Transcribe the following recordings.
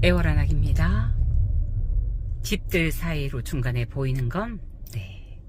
애월한학입니다. 집들 사이로 중간에 보이는 건, 네,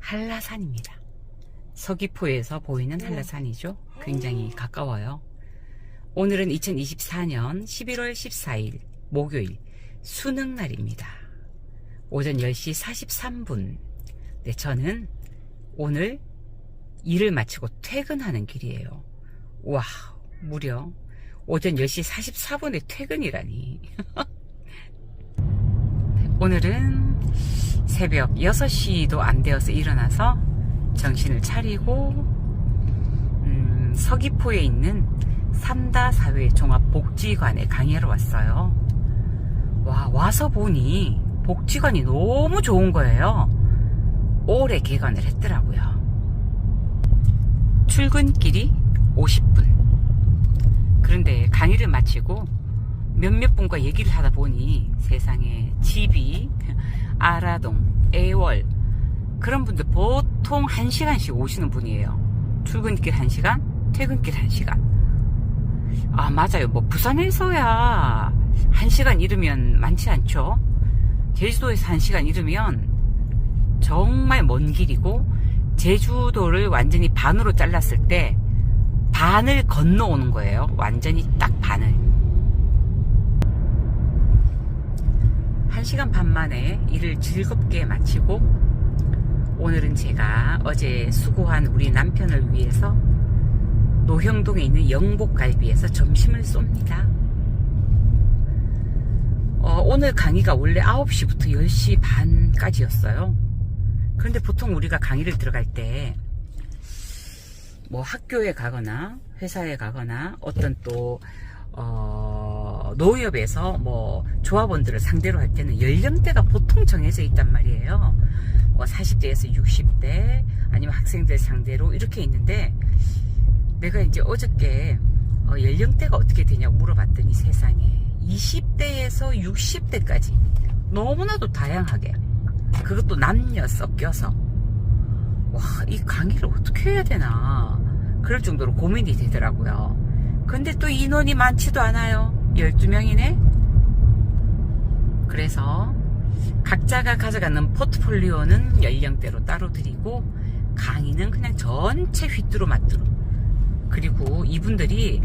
한라산입니다. 서귀포에서 보이는 한라산이죠. 굉장히 가까워요. 오늘은 2024년 11월 14일, 목요일, 수능 날입니다. 오전 10시 43분. 네, 저는 오늘 일을 마치고 퇴근하는 길이에요. 와, 무려 오전 10시 44분에 퇴근이라니. 오늘은 새벽 6시도 안 되어서 일어나서 정신을 차리고, 음, 서귀포에 있는 삼다 사회 종합복지관에 강의하러 왔어요. 와, 와서 보니 복지관이 너무 좋은 거예요. 올해 개관을 했더라고요. 출근길이 50분. 그런데 강의를 마치고 몇몇 분과 얘기를 하다 보니 세상에 집이 아라동, 애월 그런 분들 보통 1시간씩 오시는 분이에요. 출근길 1시간, 퇴근길 1시간. 아, 맞아요. 뭐 부산에서야 1시간 잃으면 많지 않죠. 제주도에서 1시간 잃으면 정말 먼 길이고 제주도를 완전히 반으로 잘랐을 때 반을 건너오는 거예요. 완전히 딱 반을. 1시간 반 만에 일을 즐겁게 마치고 오늘은 제가 어제 수고한 우리 남편을 위해서 노형동에 있는 영복갈비에서 점심을 쏩니다. 어, 오늘 강의가 원래 9시부터 10시 반까지였어요. 그런데 보통 우리가 강의를 들어갈 때, 뭐 학교에 가거나, 회사에 가거나, 어떤 또, 어, 노협에서 뭐 조합원들을 상대로 할 때는 연령대가 보통 정해져 있단 말이에요. 뭐 40대에서 60대, 아니면 학생들 상대로 이렇게 있는데, 내가 이제 어저께 어, 연령대가 어떻게 되냐고 물어봤더니 세상에 20대에서 60대까지 너무나도 다양하게 그것도 남녀 섞여서 와 이 강의를 어떻게 해야 되나? 그럴 정도로 고민이 되더라고요. 근데 또 인원이 많지도 않아요. 12명이네? 그래서 각자가 가져가는 포트폴리오는 연령대로 따로 드리고 강의는 그냥 전체 휘뚜루 마뚜루. 그리고 이분들이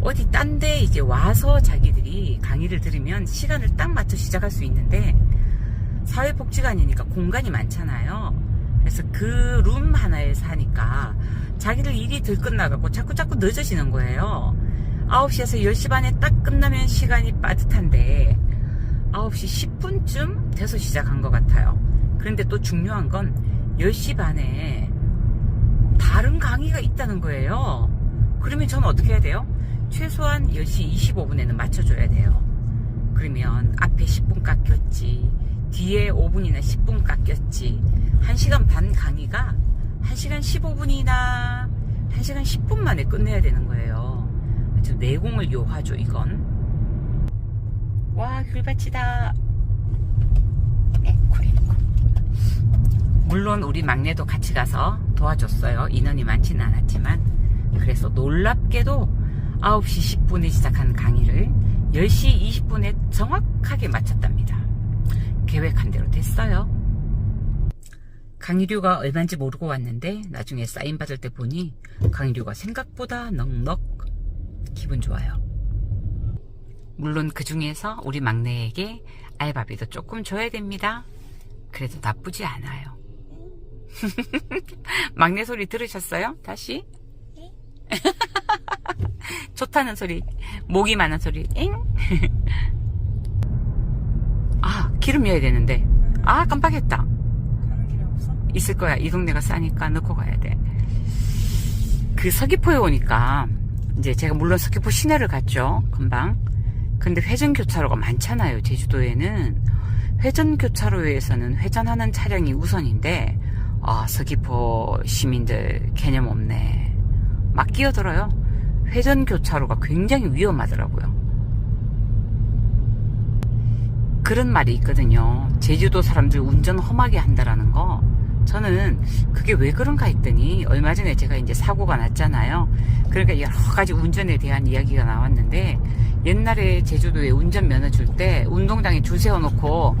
어디 딴 데 이제 와서 자기들이 강의를 들으면 시간을 딱 맞춰 시작할 수 있는데 사회복지관이니까 공간이 많잖아요. 그래서 그 룸 하나에 사니까 자기들 일이 들 끝나갖고 자꾸 자꾸 늦어지는 거예요. 9시에서 10시 반에 딱 끝나면 시간이 빠듯한데 9시 10분쯤 돼서 시작한 것 같아요. 그런데 또 중요한 건 10시 반에 다른 강의가 있다는 거예요. 그러면 저는 어떻게 해야 돼요? 최소한 10시 25분에는 맞춰줘야 돼요. 그러면 앞에 10분 깎였지, 뒤에 5분이나 10분 깎였지, 1시간 반 강의가 1시간 15분이나 1시간 10분 만에 끝내야 되는 거예요. 아주 내공을 요하죠, 이건. 와, 귤밭이다. 에쿠. 물론 우리 막내도 같이 가서 도와줬어요. 인원이 많지는 않았지만. 그래서 놀랍게도 9시 10분에 시작한 강의를 10시 20분에 정확하게 마쳤답니다. 계획한 대로 됐어요. 강의료가 얼마인지 모르고 왔는데 나중에 사인 받을 때 보니 강의료가 생각보다 넉넉 기분 좋아요. 물론 그 중에서 우리 막내에게 알바비도 조금 줘야 됩니다. 그래도 나쁘지 않아요. 막내 소리 들으셨어요? 다시? 좋다는 소리, 목이 많은 소리, 엥? 아, 기름 넣어야 되는데. 아, 깜빡했다. 가는 길에 없어? 있을 거야. 이 동네가 싸니까 넣고 가야 돼. 그 서귀포에 오니까, 이제 제가 물론 서귀포 시내를 갔죠. 금방. 근데 회전 교차로가 많잖아요. 제주도에는. 회전 교차로에서는 회전하는 차량이 우선인데, 아, 서귀포 시민들 개념 없네. 막 끼어들어요. 회전 교차로가 굉장히 위험하더라고요. 그런 말이 있거든요. 제주도 사람들 운전 험하게 한다라는 거. 저는 그게 왜 그런가 했더니 얼마 전에 제가 이제 사고가 났잖아요. 그러니까 여러 가지 운전에 대한 이야기가 나왔는데 옛날에 제주도에 운전면허 줄 때 운동장에 줄 세워놓고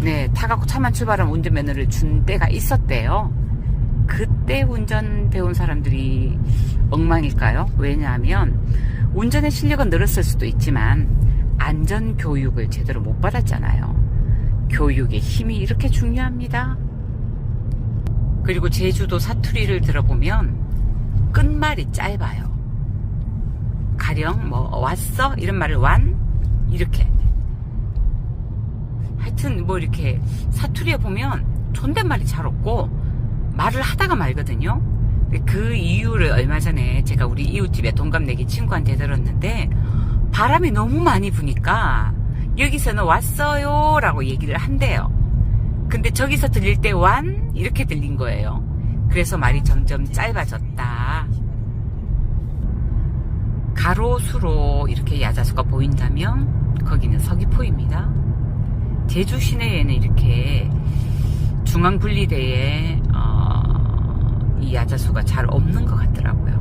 네 타갖고 차만 출발하면 운전면허를 준 때가 있었대요. 그때 운전 배운 사람들이 엉망일까요? 왜냐하면 운전의 실력은 늘었을 수도 있지만 안전 교육을 제대로 못 받았잖아요. 교육의 힘이 이렇게 중요합니다. 그리고 제주도 사투리를 들어보면 끝말이 짧아요. 가령 뭐 왔어 이런 말을 완 이렇게 하여튼 뭐 이렇게 사투리에 보면 존댓말이 잘 없고 말을 하다가 말거든요. 그 이유를 얼마 전에 제가 우리 이웃집에 동갑내기 친구한테 들었는데 바람이 너무 많이 부니까 여기서는 왔어요 라고 얘기를 한대요. 근데 저기서 들릴 때 완 이렇게 들린 거예요. 그래서 말이 점점 짧아졌다. 가로수로 이렇게 야자수가 보인다면 거기는 서귀포입니다. 제주 시내에는 이렇게 중앙 분리대에 어, 이 야자수가 잘 없는 것 같더라고요.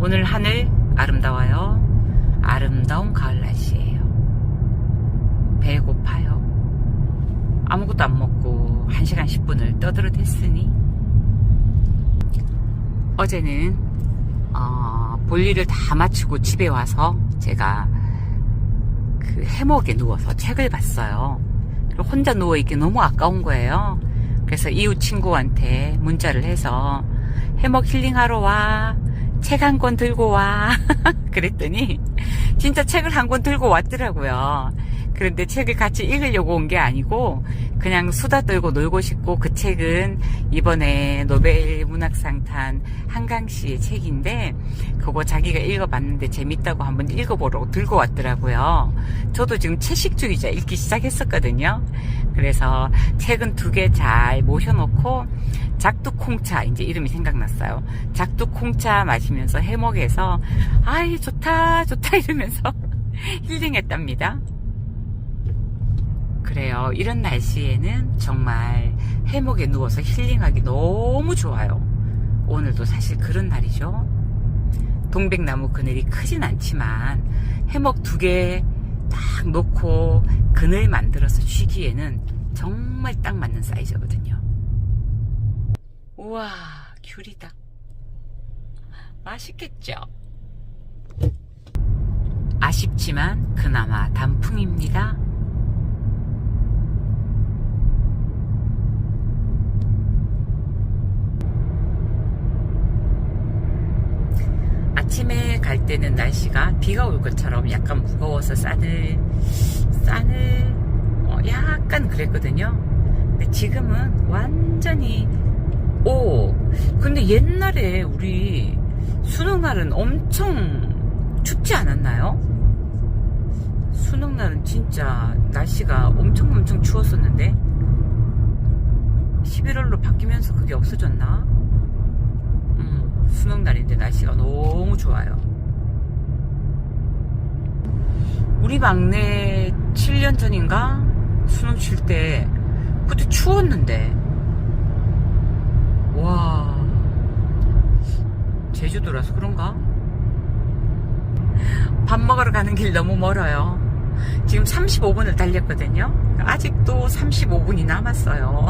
오늘 하늘 아름다워요. 아름다운 가을 날씨예요. 배고파요. 아무것도 안 먹고 1시간 10분을 떠들어댔으니 어제는 어, 볼일을 다 마치고 집에 와서 제가 그 해먹에 누워서 책을 봤어요. 혼자 누워 있기 너무 아까운 거예요. 그래서 이웃 친구한테 문자를 해서 해먹 힐링하러 와. 책 한 권 들고 와. 그랬더니 진짜 책을 한 권 들고 왔더라고요. 그런데 책을 같이 읽으려고 온 게 아니고 그냥 수다 떨고 놀고 싶고 그 책은 이번에 노벨 문학상 탄 한강 씨의 책인데 그거 자기가 읽어봤는데 재밌다고 한번 읽어보라고 들고 왔더라고요. 저도 지금 채식주의자 읽기 시작했었거든요. 그래서 책은 두 개 잘 모셔놓고 작두콩차 이제 이름이 생각났어요. 작두콩차 마시면서 해먹에서 아이 좋다 좋다 이러면서 힐링했답니다. 그래요. 이런 날씨에는 정말 해먹에 누워서 힐링하기 너무 좋아요. 오늘도 사실 그런 날이죠. 동백나무 그늘이 크진 않지만 해먹 두 개 딱 놓고 그늘 만들어서 쉬기에는 정말 딱 맞는 사이즈거든요. 우와, 귤이다. 맛있겠죠? 아쉽지만 그나마 단풍입니다. 아침에 갈 때는 날씨가 비가 올 것처럼 약간 무거워서 싸늘, 싸늘, 어, 약간 그랬거든요. 근데 지금은 완전히, 오, 근데 옛날에 우리 수능날은 엄청 춥지 않았나요? 수능날은 진짜 날씨가 엄청 엄청 추웠었는데, 11월로 바뀌면서 그게 없어졌나? 음, 수능 날인데 날씨가 너무 좋아요. 우리 막내 7년 전인가 수능 칠 때 그때 추웠는데 와 제주도라서 그런가? 밥 먹으러 가는 길 너무 멀어요. 지금 35분을 달렸거든요. 아직도 35분이 남았어요.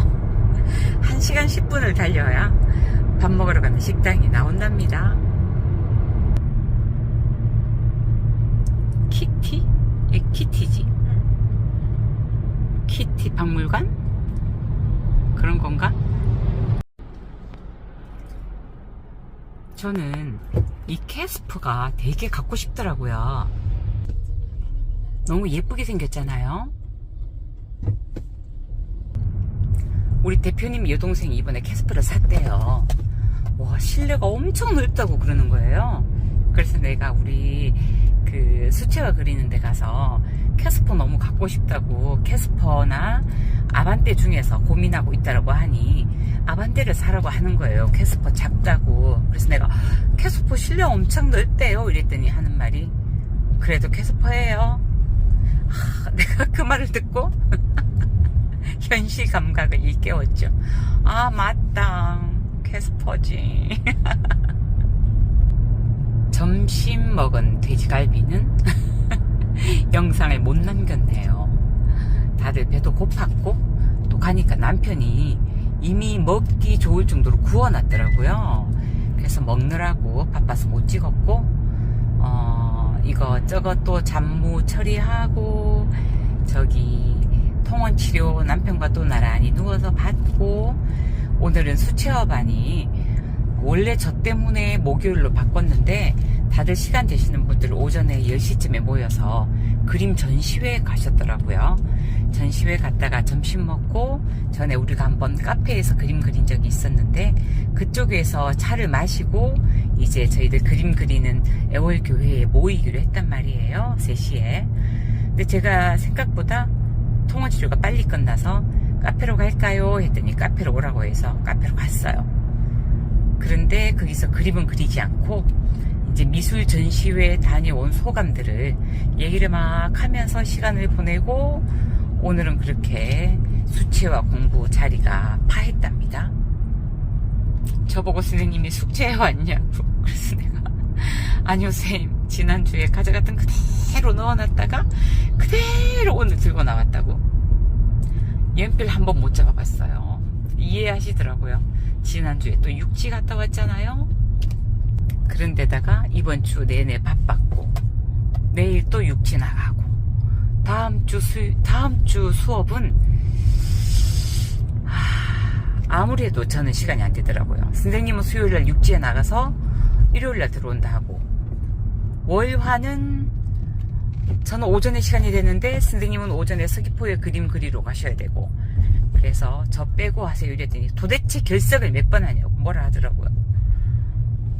1시간 10분을 달려야 밥 먹으러 가는 식당이 나온답니다. 키티? 이 키티지. 키티 박물관? 그런 건가? 저는 이 캐스프가 되게 갖고 싶더라고요. 너무 예쁘게 생겼잖아요. 우리 대표님 여동생이 이번에 캐스퍼를 샀대요. 와, 실내가 엄청 넓다고 그러는 거예요. 그래서 내가 우리 그 수채화 그리는 데 가서 캐스퍼 너무 갖고 싶다고 캐스퍼나 아반떼 중에서 고민하고 있다라고 하니 아반떼를 사라고 하는 거예요. 캐스퍼 작다고. 그래서 내가 캐스퍼 실내 엄청 넓대요. 이랬더니 하는 말이 그래도 캐스퍼예요. 하, 내가 그 말을 듣고 현실 감각을 일깨웠죠. 아, 맞다. 캐스퍼지. 점심 먹은 돼지갈비는 영상에 못 남겼네요. 다들 배도 고팠고 또 가니까 남편이 이미 먹기 좋을 정도로 구워놨더라고요. 그래서 먹느라고 바빠서 못 찍었고 어, 이거 저거 또 잡무 처리하고 저기 통원 치료 남편과 또 나란히 누워서 받고 오늘은 수채화반이 원래 저 때문에 목요일로 바꿨는데 다들 시간 되시는 분들 오전에 10시쯤에 모여서 그림 전시회 가셨더라고요. 전시회 갔다가 점심 먹고 전에 우리가 한번 카페에서 그림 그린 적이 있었는데 그쪽에서 차를 마시고 이제 저희들 그림 그리는 애월교회에 모이기로 했단 말이에요. 3시에. 근데 제가 생각보다 통원 치료가 빨리 끝나서 카페로 갈까요? 했더니 카페로 오라고 해서 카페로 갔어요. 그런데 거기서 그림은 그리지 않고 이제 미술 전시회 다녀온 소감들을 얘기를 막 하면서 시간을 보내고 오늘은 그렇게 수채화 공부 자리가 파했답니다. 저보고 선생님이 숙제해 왔냐고. 그래서 내가 아니요 선생님 지난주에 가져갔던 그대로 넣어놨다가 그대로 오늘 들고 나왔다고. 연필 한번 못 잡아봤어요. 이해하시더라고요. 지난주에 또 육지 갔다 왔잖아요. 그런데다가 이번 주 내내 바빴고 내일 또 육지 나가고 다음 주 수, 다음 주 수업은 하, 아무래도 저는 시간이 안 되더라고요. 선생님은 수요일 날 육지에 나가서 일요일 날 들어온다 하고 월화는 저는 오전에 시간이 되는데 선생님은 오전에 서귀포에 그림 그리러 가셔야 되고 그래서 저 빼고 하세요 이랬더니 도대체 결석을 몇 번 하냐고 뭐라 하더라고요.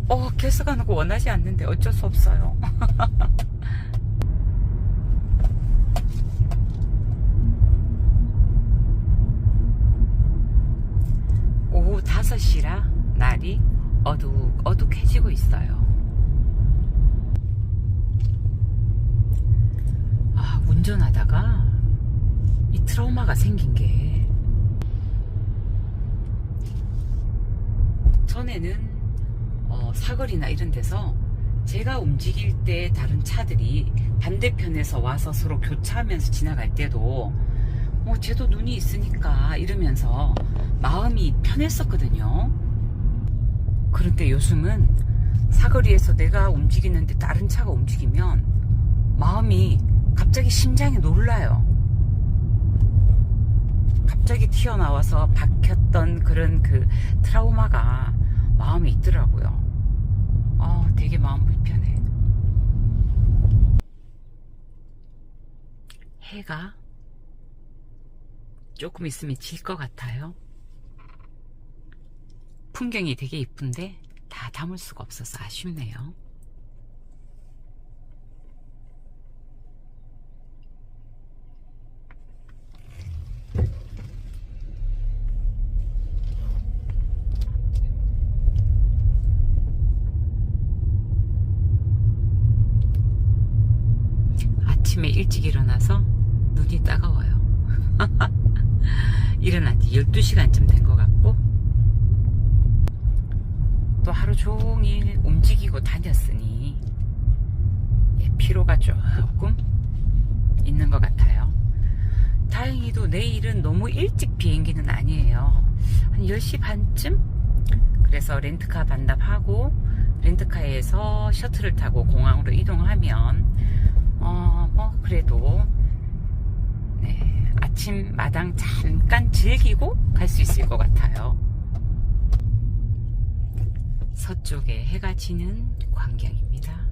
어 결석하는 거 원하지 않는데 어쩔 수 없어요. 오후 5시라 날이 어둑 어둑해지고 있어요. 아, 운전하다가 이 트라우마가 생긴 게 전에는 어, 사거리나 이런 데서 제가 움직일 때 다른 차들이 반대편에서 와서 서로 교차하면서 지나갈 때도 어, 쟤도 눈이 있으니까 이러면서 마음이 편했었거든요. 그런데 요즘은 사거리에서 내가 움직이는데 다른 차가 움직이면 마음이 갑자기 심장이 놀라요. 갑자기 튀어나와서 박혔던 그런 그 트라우마가 마음에 있더라고요. 아, 되게 마음 불편해. 해가 조금 있으면 질 것 같아요. 풍경이 되게 이쁜데 다 담을 수가 없어서 아쉽네요. 아침에 일찍 일어나서 눈이 따가워요. 일어난 지 12시간쯤 된 것 같고, 또 하루 종일 움직이고 다녔으니, 예, 피로가 조금 있는 것 같아요. 다행히도 내일은 너무 일찍 비행기는 아니에요. 한 10시 반쯤? 그래서 렌트카 반납하고, 렌트카에서 셔틀을 타고 공항으로 이동하면, 어, 뭐, 그래도, 네, 아침 마당 잠깐 즐기고 갈 수 있을 것 같아요. 서쪽에 해가 지는 광경입니다.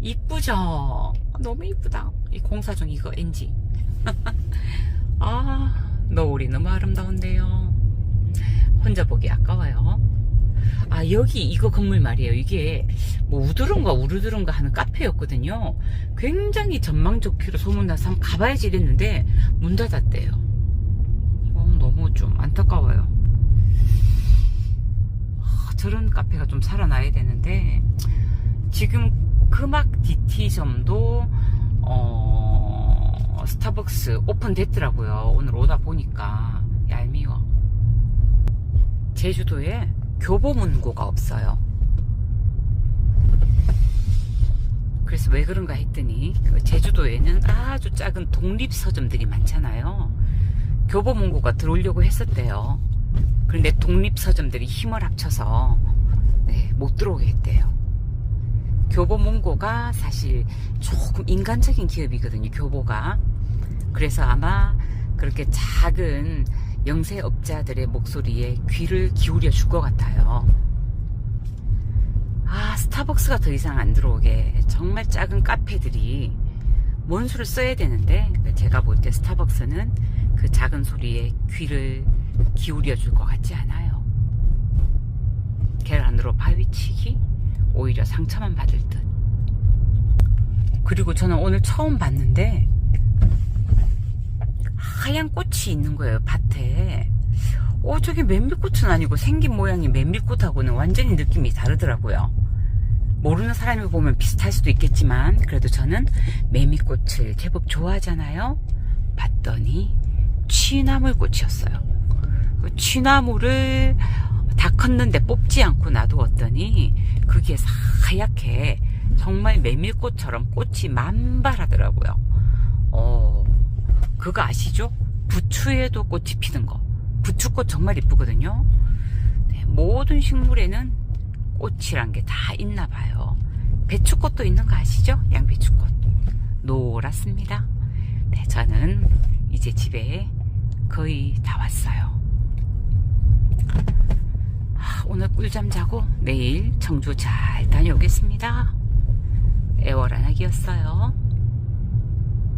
이쁘죠? 너무 이쁘다. 이 공사 중 이거 NG. 아, 노을이 너무 아름다운데요. 혼자 보기 아까워요. 아, 여기 이거 건물 말이에요. 이게 뭐 우드른가 우르드른가 하는 카페였거든요. 굉장히 전망 좋기로 소문나서 한번 가봐야지 이랬는데 문 닫았대요. 어, 너무 좀 안타까워요. 아, 저런 카페가 좀 살아나야 되는데 지금 금악 DT점도 어, 스타벅스 오픈됐더라고요. 오늘 오다 보니까 얄미워. 제주도에 교보문고가 없어요. 그래서 왜 그런가 했더니 그 제주도에는 아주 작은 독립 서점들이 많잖아요. 교보문고가 들어오려고 했었대요. 그런데 독립 서점들이 힘을 합쳐서 네, 못 들어오게 했대요. 교보문고가 사실 조금 인간적인 기업이거든요. 교보가. 그래서 아마 그렇게 작은 영세업자들의 목소리에 귀를 기울여 줄 것 같아요. 아, 스타벅스가 더 이상 안 들어오게 정말 작은 카페들이 뭔 수를 써야 되는데 제가 볼 때 스타벅스는 그 작은 소리에 귀를 기울여 줄 것 같지 않아요. 계란으로 바위치기 오히려 상처만 받을 듯. 그리고 저는 오늘 처음 봤는데 하얀 꽃이 있는 거예요 밭에. 어 저게 맨밀꽃은 아니고 생긴 모양이 맨밀꽃하고는 완전히 느낌이 다르더라고요. 모르는 사람이 보면 비슷할 수도 있겠지만 그래도 저는 매미꽃을 제법 좋아하잖아요. 봤더니 취나물 꽃이었어요. 그 취나물을 다 컸는데 뽑지 않고 놔두었더니 그게 하얗게 정말 메밀꽃처럼 꽃이 만발하더라고요. 어, 그거 아시죠? 부추에도 꽃이 피는 거. 부추꽃 정말 이쁘거든요. 네, 모든 식물에는 꽃이란 게 다 있나 봐요. 배추꽃도 있는 거 아시죠? 양배추꽃. 노랗습니다. 네, 저는 이제 집에 거의 다 왔어요. 아, 오늘 꿀잠 자고 내일 청주 잘 다녀오겠습니다. 애월한하기였어요.